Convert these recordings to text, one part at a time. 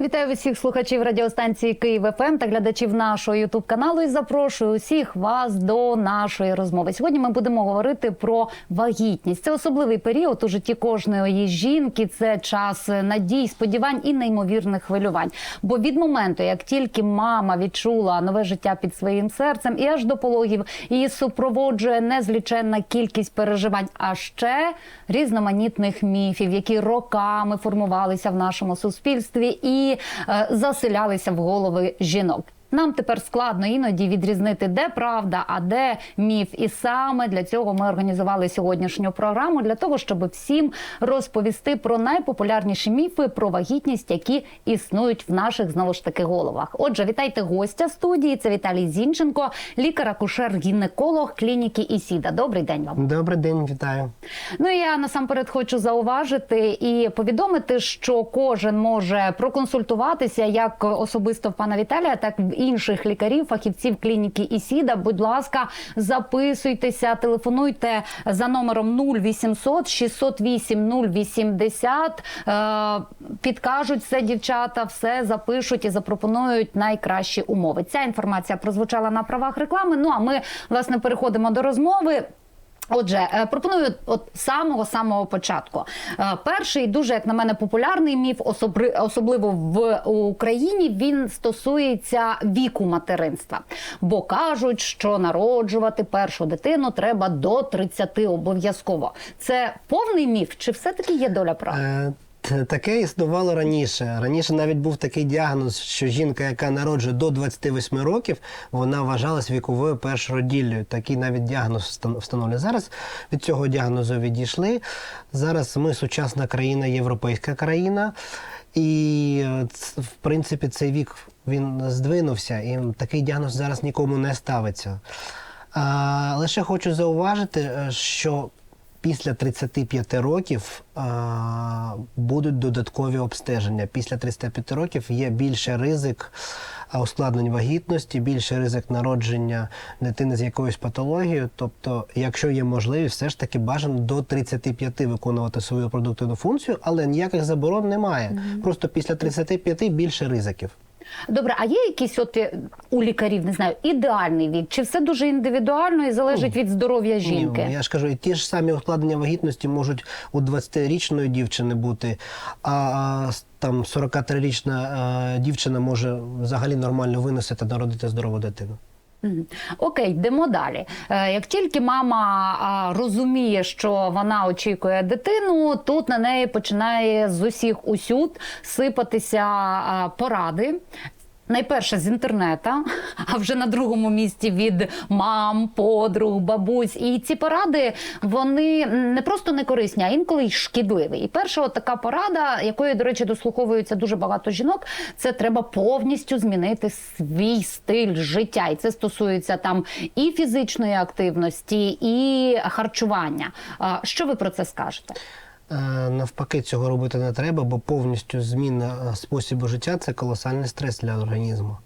Вітаю усіх слухачів радіостанції Київ ФМ та глядачів нашого Ютуб каналу. І запрошую усіх вас до нашої розмови. Сьогодні ми будемо говорити про вагітність. Це особливий період у житті кожної жінки. Це час надій, сподівань і неймовірних хвилювань. Бо від моменту, як тільки мама відчула нове життя під своїм серцем, і аж до пологів її супроводжує незліченна кількість переживань, а ще різноманітних міфів, які роками формувалися в нашому суспільстві і е, заселялися в голови жінок. Нам тепер складно іноді відрізнити, де правда, а де міф. І саме для цього ми організували сьогоднішню програму для того, щоб всім розповісти про найпопулярніші міфи про вагітність, які існують в наших знову ж таки головах. Отже, вітайте гостя студії. Це Віталій Зінченко, лікар-акушер-гінеколог клініки Ісіда. Добрий день вам. Добрий день, вітаю. Ну я насамперед хочу зауважити і повідомити, що кожен може проконсультуватися як особисто в пана Віталія, так і інших лікарів, фахівців клініки Ісіда. Будь ласка, записуйтеся, телефонуйте за номером 0800 608 080. Е, Підкажуть все дівчата, все запишуть і запропонують найкращі умови. Ця інформація прозвучала на правах реклами. Ну а ми власне переходимо до розмови. Отже, е, пропоную от самого самого початку. Е, Перший дуже, як на мене, популярний міф, особливо в Україні. Він стосується віку материнства. Бо кажуть, що народжувати першу дитину треба до 30 обов'язково. Це повний міф, чи все-таки є доля правди? Таке існувало раніше. Раніше навіть був такий діагноз, що жінка, яка народжує до 28 років, вона вважалась віковою першороділлю. Такий навіть діагноз встан- встановлює. Зараз від цього діагнозу відійшли. Зараз ми сучасна країна, європейська країна. І е, в принципі цей вік він здвинувся, і такий діагноз зараз нікому не ставиться. А, лише хочу зауважити, е, що після 35 років а, будуть додаткові обстеження. Після 35 років є більше ризик ускладнень вагітності, більше ризик народження дитини з якоюсь патологією. Тобто, якщо є можливість, все ж таки бажано до 35 виконувати свою продуктивну функцію, але ніяких заборон немає. Просто після 35 більше ризиків. Добре, а є якісь от е, у лікарів, не знаю, ідеальний вік? Чи все дуже індивідуально і залежить від здоров'я жінки? Ні, я ж кажу, і ті ж самі ускладнення вагітності можуть у 20-річної дівчини бути, а там 43-річна е, дівчина може взагалі нормально виносити та народити здорову дитину. Окей, йдемо далі. Е, Як тільки мама розуміє, що вона очікує дитину, тут на неї починає з усіх усюд сипатися поради. Найперше з інтернета, а вже на другому місці від мам, подруг, бабусь. І ці поради вони не просто не корисні, а інколи й шкідливі. І перша от така порада, якої, до речі, дослуховується дуже багато жінок, це треба повністю змінити свій стиль життя. І це стосується там і фізичної активності, і харчування. Що ви про це скажете? Е, Навпаки, цього робити не треба, бо повністю зміна спосібу життя це колосальний стрес для організму.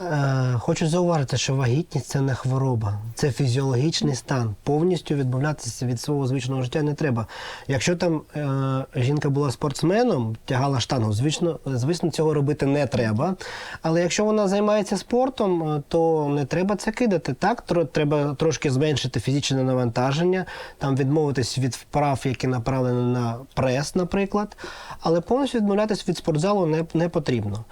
Е, Хочу зауважити, що вагітність це не хвороба, це фізіологічний стан. Повністю відмовлятися від свого звичного життя не треба. Якщо там е, жінка була спортсменом, тягала штангу, звично, звісно, цього робити не треба. Але якщо вона займається спортом, е, то не треба це кидати. Так, треба трошки зменшити фізичне навантаження, там відмовитись від вправ, які направлені на прес, наприклад. Але повністю відмовлятися від спортзалу не, не потрібно.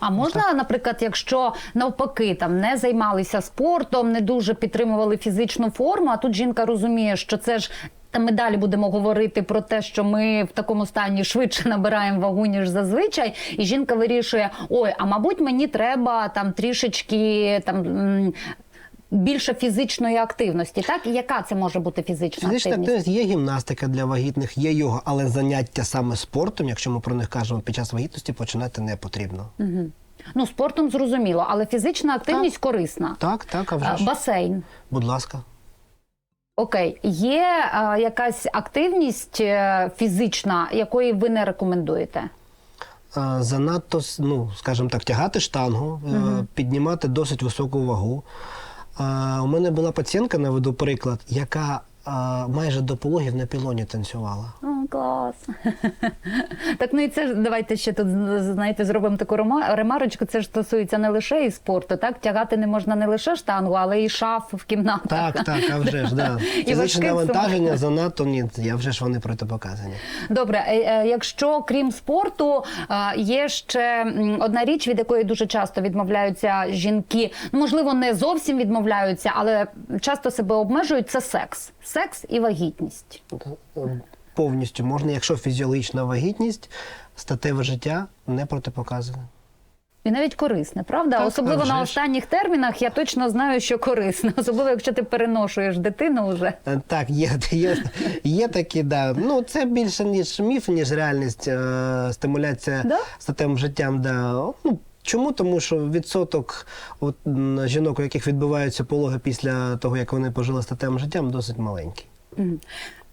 А можна, наприклад, якщо навпаки там не займалися спортом, не дуже підтримували фізичну форму, а тут жінка розуміє, що це ж. Та ми далі будемо говорити про те, що ми в такому стані швидше набираємо вагу, ніж зазвичай, і жінка вирішує: ой, а мабуть, мені треба там трішечки там. Більше фізичної активності, так і яка це може бути фізична, Фізична активність? активність є гімнастика для вагітних, є йога, але заняття саме спортом, якщо ми про них кажемо під час вагітності, починати не потрібно. Ну спортом зрозуміло, але фізична активність корисна. Так, так, а вже ж. Басейн. Будь ласка. Окей, є е, якась активність е, фізична, якої ви не рекомендуєте? А, занадто, ну, скажімо так, тягати штангу, е, піднімати досить високу вагу. А, у мене була пацієнтка, наведу приклад, яка а, майже до пологів на пілоні танцювала. Клас. так, ну і це ж давайте ще тут знаєте, зробимо таку рома- ремарочку. Це ж стосується не лише і спорту. Так тягати не можна не лише штангу, але і шаф в кімнатах. Так, так, а вже ж, да. І Фізичне навантаження занадто ні, я вже ж вони протипоказані. Добре, е, е, якщо крім спорту е, є ще одна річ, від якої дуже часто відмовляються жінки, ну можливо, не зовсім відмовляються, але часто себе обмежують. Це секс, секс і вагітність. Повністю можна, якщо фізіологічна вагітність, статеве життя не протипоказане. І навіть корисне, правда? Так, Особливо вже на останніх термінах я точно знаю, що корисне, особливо якщо ти переношуєш дитину вже. Е, Так, є, є, є такі, да. Ну, це більше ніж міф, ніж реальність, е, стимуляція Да? статевим життям. Да. Ну, чому? Тому що відсоток от, жінок, у яких відбуваються пологи після того, як вони пожили статевим життям, досить маленький. Мгм.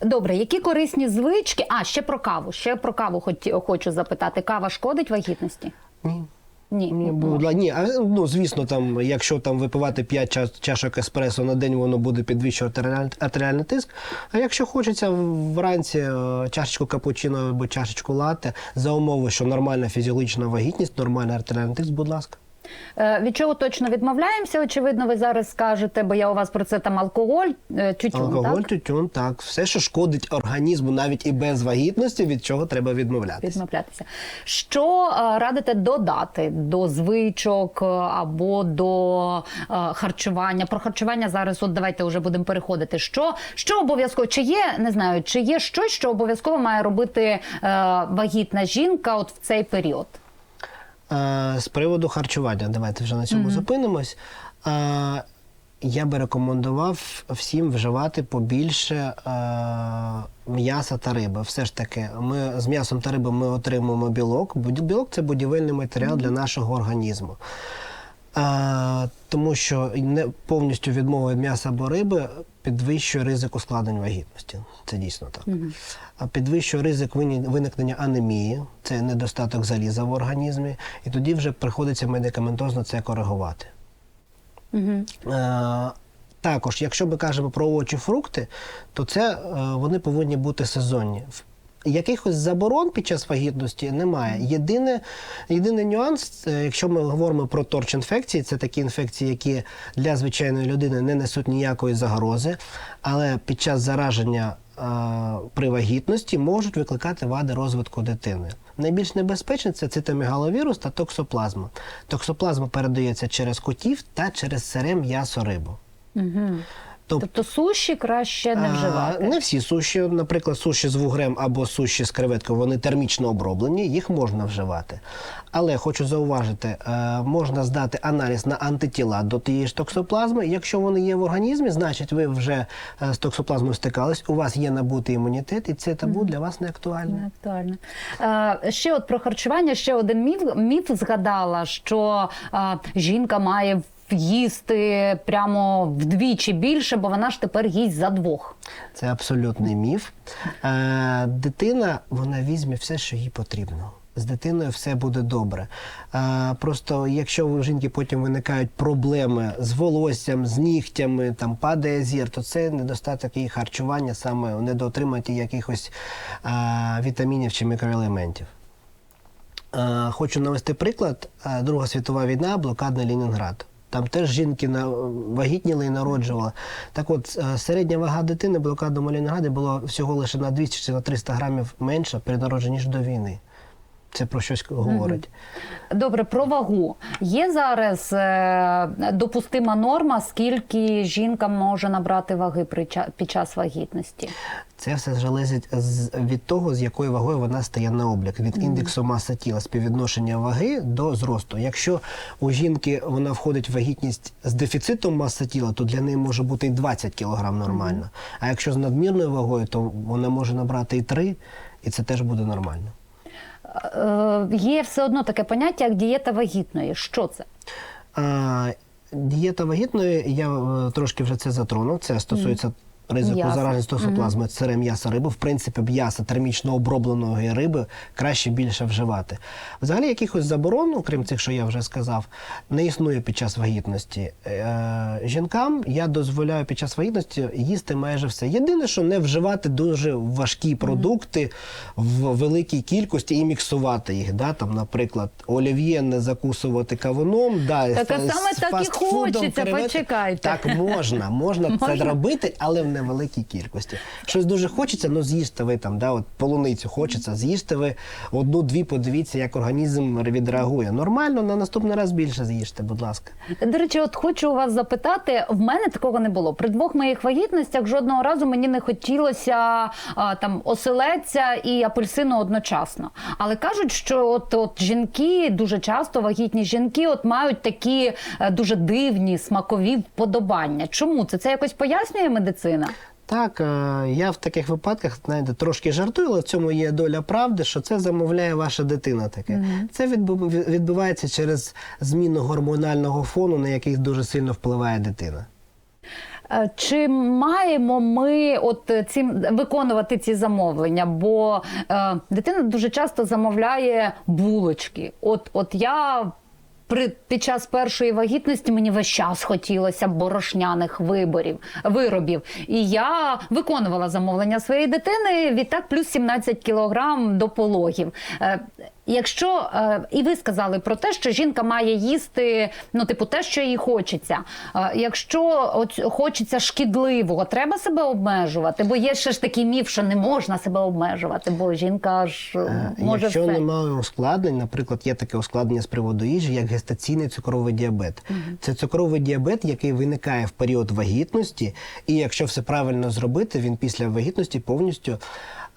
Добре, які корисні звички? А ще про каву. Ще про каву хоті- хочу запитати. Кава шкодить вагітності? Ні. Ні. Ні, було, ні, а, ну звісно, там, якщо там випивати 5 чаш, чашок еспресо на день, воно буде підвищувати артеріальний тиск. А якщо хочеться вранці е, чашечку капучино або чашечку латте, за умови, що нормальна фізіологічна вагітність, нормальний артеріальний тиск, будь ласка. Е, Від чого точно відмовляємося? Очевидно, ви зараз скажете, бо я у вас про це там алкоголь, е, тютюн, Алкоголь, так? тютюн, так. Все, що шкодить організму, навіть і без вагітності, від чого треба відмовлятися. Відмовлятися. Що е, радите додати до звичок або до харчування? Про харчування зараз, от давайте вже будемо переходити. Що, що обов'язково? Чи є, не знаю, чи є щось, що обов'язково має робити вагітна жінка от в цей період? Е, З приводу харчування, давайте вже на цьому зупинимось. Е, Я би рекомендував всім вживати побільше е, м'яса та риби. Все ж таки, ми з м'ясом та риби ми отримуємо білок. Білок це будівельний матеріал для нашого організму. Е, тому що не повністю відмова від м'яса або риби підвищує ризик ускладнень вагітності. Це дійсно так. А підвищує ризик виникнення анемії, це недостаток заліза в організмі, і тоді вже приходиться медикаментозно це коригувати. Угу. Е, також, якщо ми кажемо про овочі, фрукти, то це е, вони повинні бути сезонні. Якихось заборон під час вагітності немає. Єдине, єдиний нюанс, е, якщо ми говоримо про торч-інфекції, це такі інфекції, які для звичайної людини не несуть ніякої загрози, але під час зараження е, при вагітності можуть викликати вади розвитку дитини. Найбільш небезпечне це цитомегаловірус та токсоплазма. Токсоплазма передається через котів та через сире м'ясо рибу. Угу. Тобто Тобто суші краще не а. Не всі суші, наприклад, суші з вугрем або суші з креветкою, вони термічно оброблені, їх можна вживати. Але хочу зауважити, е, можна здати аналіз на антитіла до тієї ж токсоплазми. Якщо вони є в організмі, значить ви вже е, з токсоплазмою стикались, у вас є набутий імунітет, і це табу для вас не актуальне. Не актуально. Е, ще от про харчування, ще один міф, міф згадала, що жінка має їсти прямо вдвічі більше, бо вона ж тепер їсть за двох. Це абсолютний міф. Е, дитина вона візьме все, що їй потрібно. З дитиною все буде добре. Е, просто якщо у жінки потім виникають проблеми з волоссям, з нігтями, там падає зір, то це недостаток її харчування, саме недоотримання якихось е, вітамінів чи мікроелементів. Е, Хочу навести приклад. Друга світова війна, блокадний Ленінград. Там теж жінки вагітніли і народжували. Так от, е, середня вага дитини блокадному Ленінграді була всього лише на 200 чи на 300 грамів менша при народженні, ніж до війни. Це про щось говорить. Добре, про вагу. Є зараз е, допустима норма, скільки жінка може набрати ваги під час вагітності? Це все залежить від того, з якою вагою вона стає на облік, від індексу маси тіла, співвідношення ваги до зросту. Якщо у жінки вона входить в вагітність з дефіцитом маси тіла, то для неї може бути і 20 кг нормально. А якщо з надмірною вагою, то вона може набрати і 3, і це теж буде нормально. Е, є все одно таке поняття, як дієта вагітної. Що це? А, дієта вагітної, я е, трошки вже це затронув. Це стосується ризику М'яса. зараження токсоплазми, це м'ясо риби. В принципі, м'ясо термічно обробленої риби краще більше вживати. Взагалі, якихось заборон, окрім цих, що я вже сказав, не існує під час вагітності. Е, жінкам я дозволяю під час вагітності їсти майже все. Єдине, що не вживати дуже важкі продукти в великій кількості і міксувати їх. Да? Там, наприклад, олів'є не закусувати кавуном. Да, Так, а з- саме так і хочеться, почекайте. Так можна, можна, Можна? це робити, але в невеликій кількості. Щось дуже хочеться, ну з'їжте ви там, да, от полуницю хочеться, з'їжте ви одну-дві, подивіться, як організм відреагує. Нормально, на наступний раз більше з'їжте, будь ласка. До речі, от хочу у вас запитати: в мене такого не було. При двох моїх вагітностях жодного разу мені не хотілося а, там оселедця і апельсину одночасно. Але кажуть, що от, от жінки дуже часто вагітні жінки от мають такі е, дуже дивні смакові вподобання. Чому це? Це якось пояснює медицина? Так, е, я в таких випадках знаєте, трошки жартую, але в цьому є доля правди, що це замовляє ваша дитина таке. Це відбу- відбувається через зміну гормонального фону, на який дуже сильно впливає дитина. Е, Чи маємо ми от е, цим виконувати ці замовлення? Бо е, дитина дуже часто замовляє булочки. От, от я. При під час першої вагітності мені весь час хотілося борошняних виборів виробів, і я виконувала замовлення своєї дитини. Відтак плюс 17 кілограм до пологів. Якщо е, і ви сказали про те, що жінка має їсти, ну типу, те, що їй хочеться. Е, якщо от хочеться шкідливого, треба себе обмежувати, бо є ще ж такий міф, що не можна себе обмежувати, бо жінка ж е, може Якщо все. немає ускладнень, наприклад, є таке ускладнення з приводу їжі, як гестаційний цукровий діабет. Це цукровий діабет, який виникає в період вагітності, і якщо все правильно зробити, він після вагітності повністю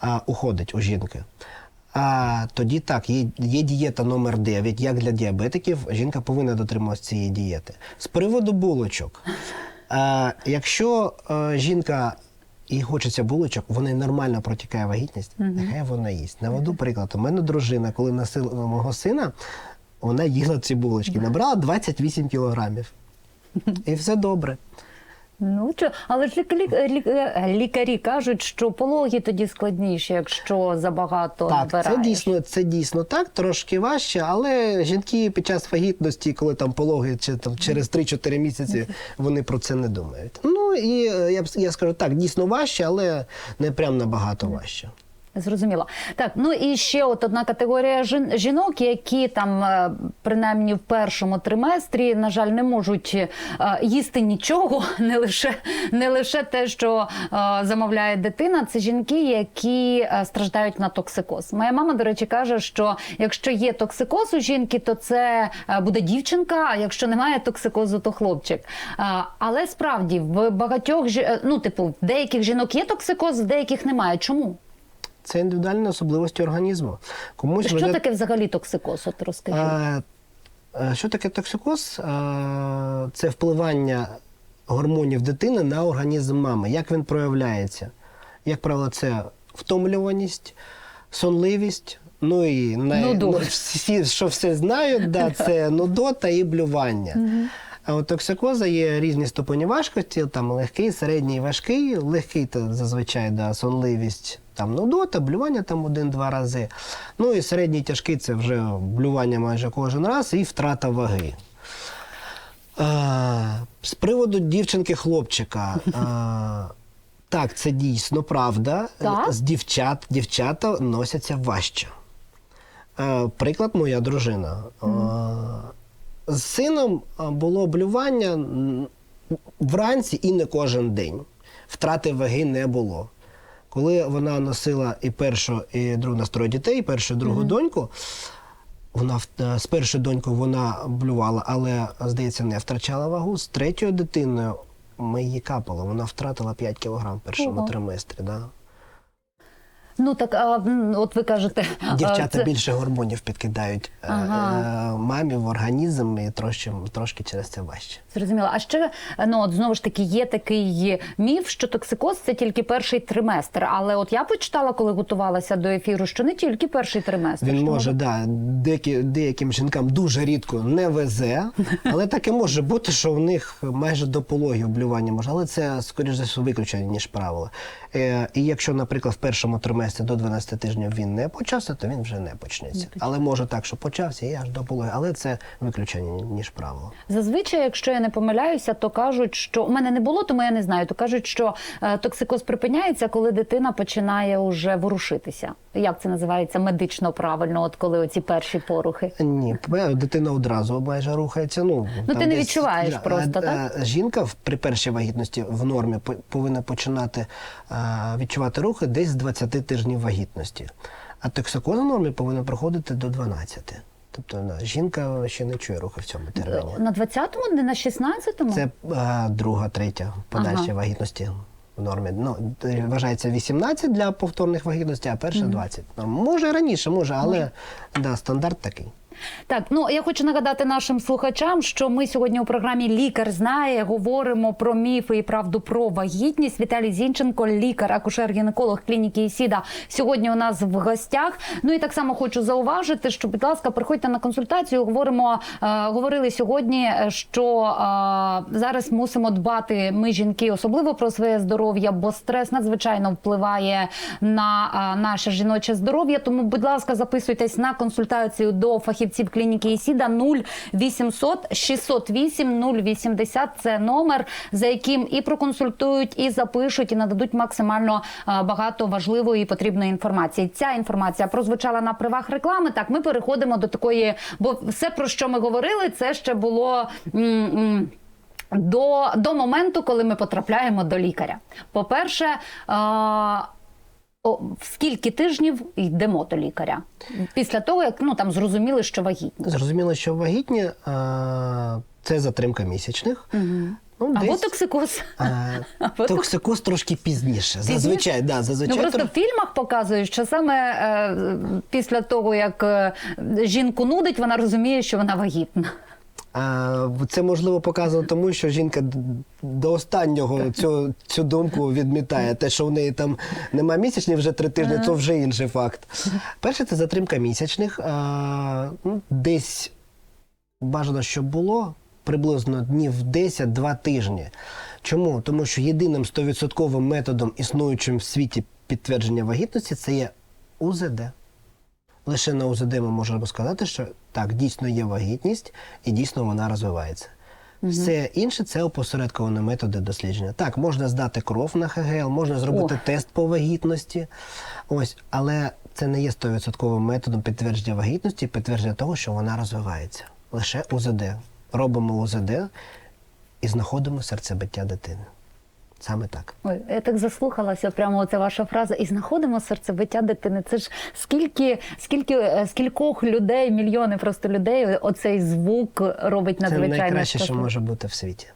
а, уходить у жінки. А тоді так, є, є дієта номер 9, як для діабетиків, жінка повинна дотримуватися цієї дієти. З приводу булочок. А, якщо е, жінка і хочеться булочок, вона нормально протікає вагітність, нехай вона їсть. Наведу приклад. У мене дружина, коли носила мого сина, вона їла ці булочки, набрала 28 кілограмів. І все добре. Ну що, але ж лікарі, лі- лікарі кажуть, що пологи тоді складніші, якщо забагато Так, це дійсно, це дійсно так, трошки важче, але жінки під час вагітності, коли там пологи чи там через 3-4 місяці, вони про це не думають. Ну і е, я я скажу так, дійсно важче, але не прям набагато важче. Зрозуміло. Так, ну і ще от одна категорія жін- жінок, які там, е, принаймні в першому триместрі, на жаль, не можуть е, їсти нічого, не лише, не лише те, що е, замовляє дитина. Це жінки, які страждають на токсикоз. Моя мама, до речі, каже, що якщо є токсикоз у жінки, то це буде дівчинка, а якщо немає токсикозу, то хлопчик. Але справді в багатьох ну, типу, в деяких жінок є токсикоз, в деяких немає. Чому? Це індивідуальні особливості організму. Комусь Що веде- таке взагалі токсикоз? От розкажіть. А, е, Що таке токсикоз? Е, Це впливання гормонів дитини на організм мами. Як він проявляється? Як правило, це втомлюваність, сонливість. Ну і най... Ну, всі, що все знають, да, це нудота і блювання. А у токсикоза є різні ступені важкості, там легкий, середній, важкий. Легкий то зазвичай да, сонливість, там нудота, блювання там один-два рази. Ну і середній тяжкий це вже блювання майже кожен раз і втрата ваги. А, з приводу дівчинки-хлопчика. А, так, це дійсно правда. Так? З дівчат, дівчата носяться важче. Е, Приклад, моя дружина. Е, З сином е, було блювання вранці і не кожен день. Втрати ваги не було. Коли вона носила і першу, і другу на троє дітей, і першу, і другу доньку, вона е, з першою донькою вона блювала, але, здається, не втрачала вагу. З третьою дитиною ми її капали. Вона втратила 5 кілограм в першому Ого. триместрі. Да. Ну так, а, от ви кажете, Дівчата це- більше гормонів підкидають е, Ага. е, мамі в організм і трошки, трошки через це важче. Зрозуміло. А ще ну от знову ж таки є такий міф, що токсикоз це тільки перший триместр. Але от я почитала, коли готувалася до ефіру, що не тільки перший триместр. Він що може, да, деякі, деяким жінкам дуже рідко не везе, але таке може бути, що в них майже до пологи облювання може. Але це, скоріш за все, виключення, ніж правило. Е, і якщо, наприклад, в першому триместрі до 12 тижнів він не почався, то він вже не почнеться. Але може так, що почався і аж до пологи. Але це виключення, ніж правило. Зазвичай, якщо я не помиляюся, то кажуть, що у мене не було, тому я не знаю. То кажуть, що е, токсикоз припиняється, коли дитина починає уже ворушитися. Як це називається медично правильно? От коли оці перші порухи. Ні, дитина одразу майже рухається. Ну, Ну, там ти не десь- відчуваєш просто, а, так? Жінка в- при першій вагітності в нормі по- повинна починати відчувати рухи десь з 20 тижнів вагітності. А токсикоз в нормі повинен проходити до 12. Тобто жінка ще не чує руху в цьому терміні. На 20-му, не на 16-му? Це а, друга, третя подальші Ага. вагітності в нормі. Ну, е, вважається 18 для повторних вагітностей, а перша 20. Ну, може раніше, може, але Да, стандарт такий. Так, ну я хочу нагадати нашим слухачам, що ми сьогодні у програмі Лікар знає говоримо про міфи і правду про вагітність. Віталій Зінченко, лікар, акушер-гінеколог клініки Ісіда. Сьогодні у нас в гостях. Ну і так само хочу зауважити, що, будь ласка, приходьте на консультацію. Говоримо, е, говорили сьогодні, е, що е, зараз мусимо дбати ми, жінки, особливо про своє здоров'я, бо стрес надзвичайно впливає на е, наше жіноче здоров'я. Тому, будь ласка, записуйтесь на консультацію до фахівців клініки Ісіда 0800 608 080. Це номер, за яким і проконсультують, і запишуть, і нададуть максимально е, багато важливої і потрібної інформації. Ця інформація прозвучала на правах реклами. Так, ми переходимо до такої, бо все про що ми говорили, це ще було. до, до моменту, коли ми потрапляємо до лікаря. По-перше, е, о, в скільки тижнів йдемо до лікаря? Після того, як ну, там зрозуміли, що вагітні. Зрозуміло, що вагітні а, це затримка місячних. Ну, Або десь, токсикоз. а, Або токсикоз трошки пізніше. Зазвичай, да, Ну, зазвичай просто тр- в фільмах показують, що саме е, після того, як е, жінку нудить, вона розуміє, що вона вагітна. Це можливо показано тому, що жінка до останнього цю, цю думку відмітає. Те, що в неї там нема місячних вже три тижні, це вже інший факт. Перше, це затримка місячних. Ну, десь бажано, щоб було приблизно днів 10-2 тижні. Чому? Тому що єдиним 100% методом, існуючим в світі підтвердження вагітності, це є УЗД. Лише на УЗД ми можемо сказати, що так, дійсно є вагітність і дійсно вона розвивається. Все інше це опосередковані методи дослідження. Так, можна здати кров на ХГЛ, можна зробити О. тест по вагітності. Ось, але це не є 100% методом підтвердження вагітності, підтвердження того, що вона розвивається. Лише УЗД. Робимо УЗД і знаходимо серцебиття дитини. Саме так. Ой, я так заслухалася прямо оця ваша фраза. І знаходимо серцебиття дитини. Це ж скільки, скільки е, скількох людей, мільйони просто людей, оцей звук робить Це надзвичайно найкраще, що може бути в світі.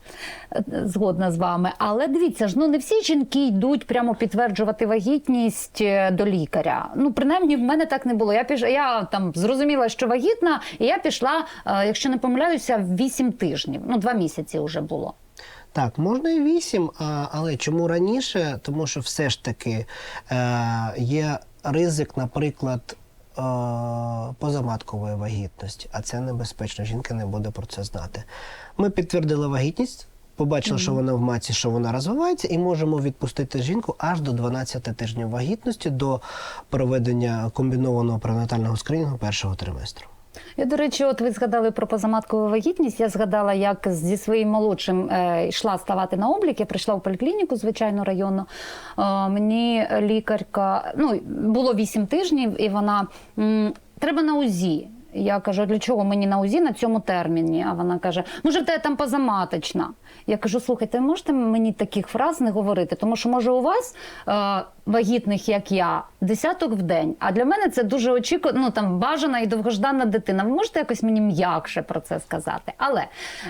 Згодна з вами. Але дивіться ж, ну не всі жінки йдуть прямо підтверджувати вагітність е, до лікаря. Ну, принаймні, в мене так не було. Я піш... я там зрозуміла, що вагітна, і я пішла, е, якщо не помиляюся, в 8 тижнів. Ну, два місяці вже було. Так, можна і вісім, але чому раніше? Тому що все ж таки е, є ризик, наприклад, е, позаматкової вагітності, а це небезпечно. Жінка не буде про це знати. Ми підтвердили вагітність. Побачили, що вона в матці, що вона розвивається, і можемо відпустити жінку аж до 12 тижнів вагітності до проведення комбінованого пренатального скринінгу першого триместру. Я, до речі, от ви згадали про позаматкову вагітність. Я згадала, як зі своїм молодшим е, йшла ставати на облік. Я прийшла в поліклініку, звичайно, районну. Е, мені лікарка, ну, було 8 тижнів, і вона треба на УЗІ. Я кажу, для чого мені на УЗІ на цьому терміні? А вона каже: може, в тебе там позаматочна. Я кажу, слухайте, можете мені таких фраз не говорити? Тому що може у вас е, вагітних, як я, десяток в день. А для мене це дуже очікувано, ну там бажана і довгожданна дитина. Ви можете якось мені м'якше про це сказати? Але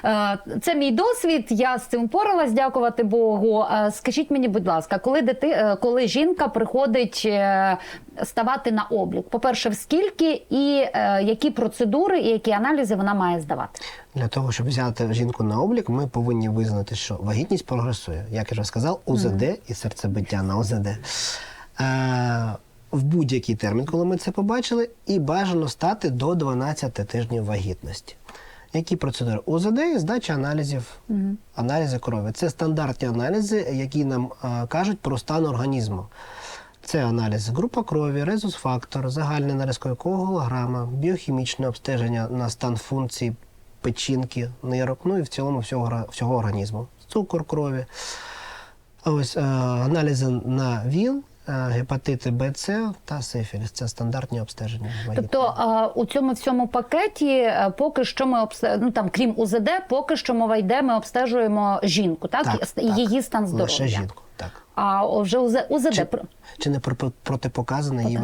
е, це мій досвід. Я з цим поралась, дякувати Богу. Е, скажіть мені, будь ласка, коли дити, е, коли жінка приходить е, ставати на облік? По-перше, в скільки і е, які процедури і які аналізи вона має здавати? Для того, щоб взяти жінку на облік, ми повинні визнати, що вагітність прогресує. Як я вже сказав, УЗД і серцебиття на УЗД. Е, в будь-який термін, коли ми це побачили, і бажано стати до 12 тижнів вагітності. Які процедури? УЗД і здача аналізів, аналізи крові. Це стандартні аналізи, які нам е, кажуть про стан організму. Це аналіз група крові, резус-фактор, загальний наріз кров'якого голограма, біохімічне обстеження на стан функцій печінки, нирок, ну і в цілому всього, всього організму. Цукор крові. А Ось е, аналізи на ВІЛ, е, гепатити Б, С та сифіліс. Це стандартні обстеження. Тобто е, у цьому всьому пакеті е, поки що ми обсе... ну там крім УЗД, поки що мова йде, ми обстежуємо жінку, так, Так, її стан здоров'я. Лише жінку. А вже УЗ... УЗД Чи, про- чи не про- протипоказана її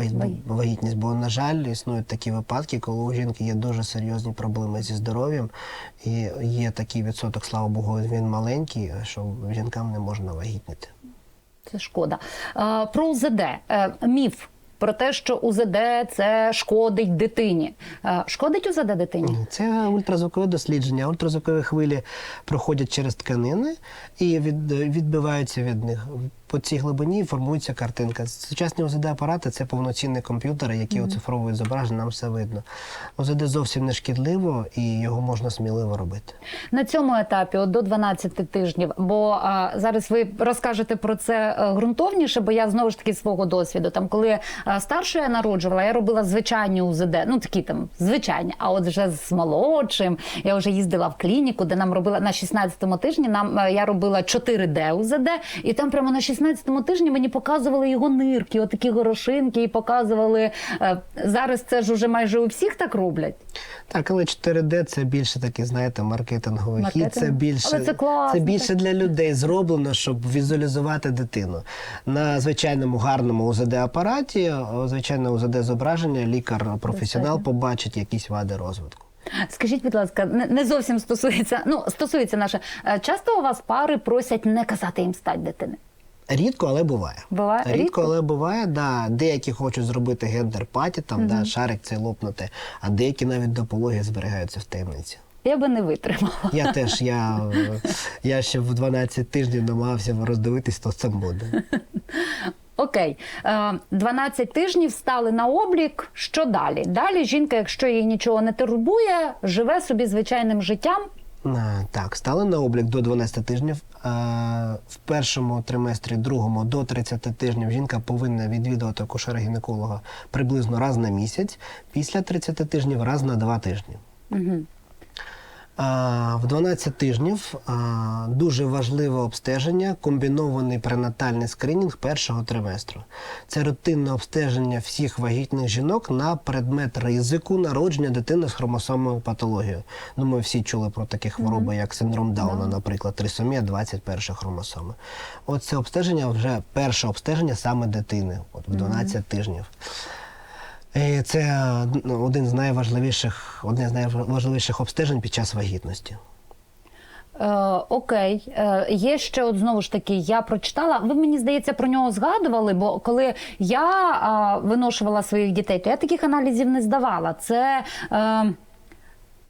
вагітність. Бо, на жаль, існують такі випадки, коли у жінки є дуже серйозні проблеми зі здоров'ям, і є такий відсоток, слава Богу, він маленький, що жінкам не можна вагітніти. Це шкода. Про УЗД. Е, Міф про те, що УЗД це шкодить дитині. Е, Шкодить УЗД дитині? Це ультразвукове дослідження. Ультразвукові хвилі проходять через тканини і від, відбиваються від них. По цій глибині формується картинка. Сучасні ОЗД-апарати це повноцінні комп'ютери, які оцифровують зображення, нам все видно. ОЗД зовсім не шкідливо і його можна сміливо робити. На цьому етапі, от до 12 тижнів, бо а, зараз ви розкажете про це е, ґрунтовніше, бо я знову ж таки свого досвіду. Там, коли а, старшу я народжувала, я робила звичайні УЗД, ну такі там звичайні. А от вже з молодшим я вже їздила в клініку, де нам робила на 16-му тижні. Нам е, я робила 4D УЗД, і там прямо на 16-му тижні мені показували його нирки, отакі горошинки, і показували е, зараз. Це ж уже майже у всіх так роблять. Так, але 4D це більше такий, знаєте, маркетинговий хід. Це більше, Але це класно, більше для людей зроблено, щоб візуалізувати дитину. На звичайному гарному УЗД-апараті, звичайне УЗД-зображення, лікар-професіонал побачить якісь вади розвитку. Скажіть, будь ласка, не, не зовсім стосується. Ну стосується наше. Е, Часто у вас пари просять не казати їм стать дитини. Рідко, але буває. Буває? Рідко, Рідко? але буває. Да. Деякі хочуть зробити гендер-паті, там, да, шарик цей лопнути, а деякі навіть до пологи зберігаються в таємниці. Я би не витримала. Я теж, я, е, я ще в 12 тижнів намагався роздивитись, то це буде. Окей, Е, 12 тижнів стали на облік. Що далі? Далі жінка, якщо їй нічого не турбує, живе собі звичайним життям. А, Так, стали на облік до 12 тижнів. А, В першому триместрі, другому до 30 тижнів жінка повинна відвідувати акушера-гінеколога приблизно раз на місяць, після 30 тижнів раз на 2 тижні. Угу. В 12 тижнів дуже важливе обстеження, комбінований пренатальний скринінг першого триместру. Це рутинне обстеження всіх вагітних жінок на предмет ризику народження дитини з хромосомою патологією. Думаю, всі чули про такі хвороби, як синдром Дауна, наприклад, трисомія 21 хромосоми. От це обстеження вже перше обстеження саме дитини, от в 12 тижнів. І Це ну, один з найважливіших, одне з найважливіших обстежень під час вагітності. Е, окей, е, є ще от знову ж таки, я прочитала. Ви мені здається про нього згадували, бо коли я е, виношувала своїх дітей, то я таких аналізів не здавала. Це е,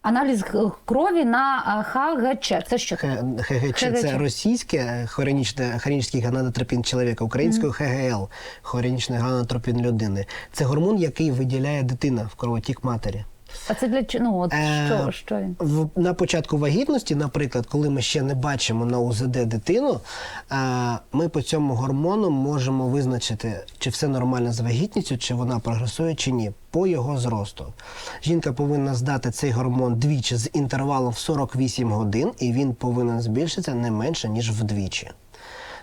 аналіз крові на ХГЧ. Це що? Х- ХГЧ це російське хронічне, хронічний ганатропін чоловіка, українською ХГЛ, хронічний ганатропін людини. Це гормон, який виділяє дитина в кровотік матері. А це для чого? Ну, от Е, що, що він? В, на початку вагітності, наприклад, коли ми ще не бачимо на УЗД дитину, е, ми по цьому гормону можемо визначити, чи все нормально з вагітністю, чи вона прогресує, чи ні, по його зросту. Жінка повинна здати цей гормон двічі з інтервалом в 48 годин, і він повинен збільшитися не менше, ніж вдвічі.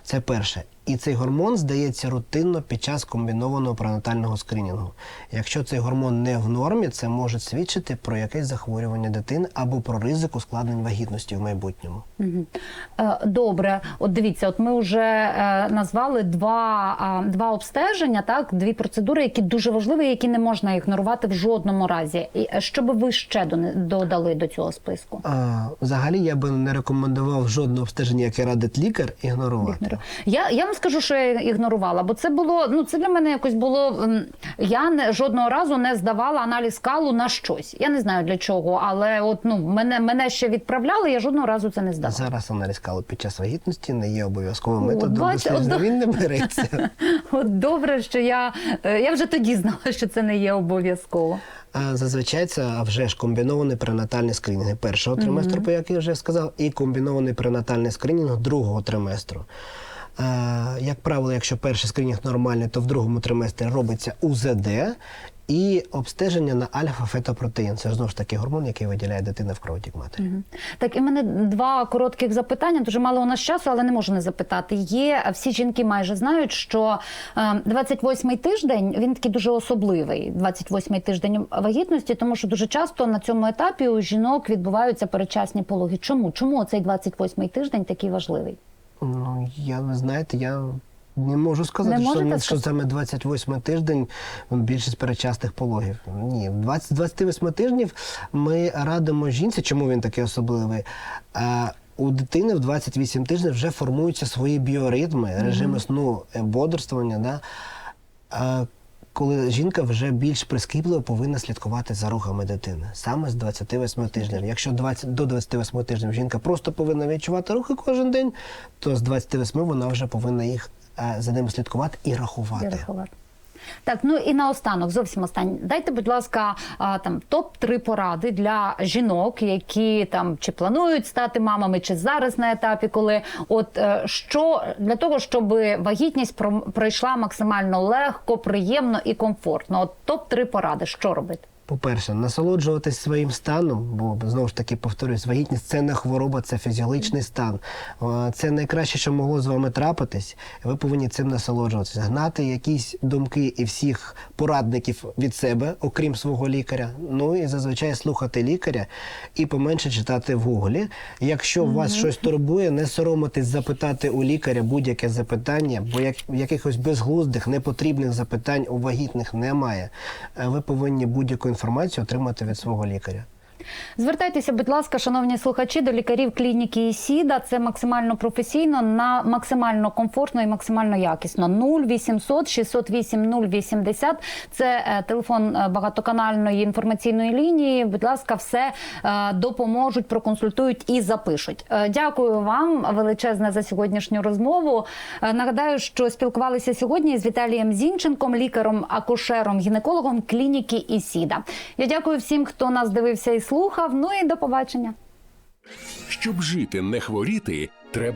Це перше. І цей гормон здається рутинно під час комбінованого пренатального скринінгу. Якщо цей гормон не в нормі, це може свідчити про якесь захворювання дитини або про ризик ускладнень вагітності в майбутньому. Е, Добре, от дивіться, от ми вже е, назвали два, два обстеження, так дві процедури, які дуже важливі, які не можна ігнорувати в жодному разі. І е, що би ви ще додали до цього списку? А, взагалі я би не рекомендував жодне обстеження, яке радить лікар, ігнорувати. Я, я вам скажу, що я ігнорувала, бо це було ну це для мене якось було. Я не жодного разу не здавала аналіз калу на щось. Я не знаю для чого, але от ну мене мене ще відправляли. Я жодного разу це не здавала. Зараз аналіз калу під час вагітності не є обов'язковим методом дослідження. Він не береться. От добре, що я, е, я вже тоді знала, що це не є обов'язково. А зазвичай це вже ж комбіновані пренатальні скринінги першого триместру, по як я вже сказав, і комбінований пренатальний скринінг другого триместру. Як правило, якщо перший скринінг нормальний, то в другому триместрі робиться УЗД і обстеження на альфа-фетопротеїн. Це ж знову ж таки гормон, який виділяє дитина в кровотік матері. Так, і в мене два коротких запитання. Дуже мало у нас часу, але не можу не запитати. Є всі жінки майже знають, що е, 28-й тиждень він такий дуже особливий. 28-й тиждень вагітності, тому що дуже часто на цьому етапі у жінок відбуваються передчасні пологи. Чому? Чому цей 28-й тиждень такий важливий? Ну, я ви знаєте, я не можу сказати, Не що, що сказати? саме 28 тиждень більшість перечасних пологів. Ні, 20, 28 тижнів ми радимо жінці, чому він такий особливий. А, у дитини в 28 тижнів вже формуються свої біоритми, режими сну, е, бодрствування. Да? А, коли жінка вже більш прискіпливо повинна слідкувати за рухами дитини саме з 28 тижнів. Якщо 20, до 28 тижнів жінка просто повинна відчувати рухи кожен день, то з 28 вона вже повинна їх е, за ними слідкувати і рахувати. І рахувати. Так, ну і наостанок, зовсім останнє. Дайте, будь ласка, там топ 3 поради для жінок, які там чи планують стати мамами, чи зараз на етапі, коли от е, що для того, щоб вагітність про- пройшла максимально легко, приємно і комфортно. От топ 3 поради, що робити? По-перше, насолоджуватись своїм станом, бо знову ж таки повторюсь, вагітність це не хвороба, це фізіологічний стан. Е, Це найкраще, що могло з вами трапитись. Ви повинні цим насолоджуватися. Гнати якісь думки і всіх порадників від себе, окрім свого лікаря. Ну і зазвичай слухати лікаря і поменше читати в гуглі. Якщо вас щось турбує, не соромитись запитати у лікаря будь-яке запитання, бо як якихось безглуздих, непотрібних запитань у вагітних немає. Е, Ви повинні будь-яку інформацію отримати від свого лікаря. Звертайтеся, будь ласка, шановні слухачі, до лікарів клініки ІСІДА. Це максимально професійно, на максимально комфортно і максимально якісно. 0800 608 080 – Це е, телефон е, багатоканальної інформаційної лінії. Будь ласка, все е, допоможуть, проконсультують і запишуть. Дякую вам величезне за сьогоднішню розмову. Нагадаю, що спілкувалися сьогодні з Віталієм Зінченком, лікаром, акушером, гінекологом клініки ІСІДА. Я дякую всім, хто нас дивився і слухав. Ну і до побачення. Щоб жити, не хворіти,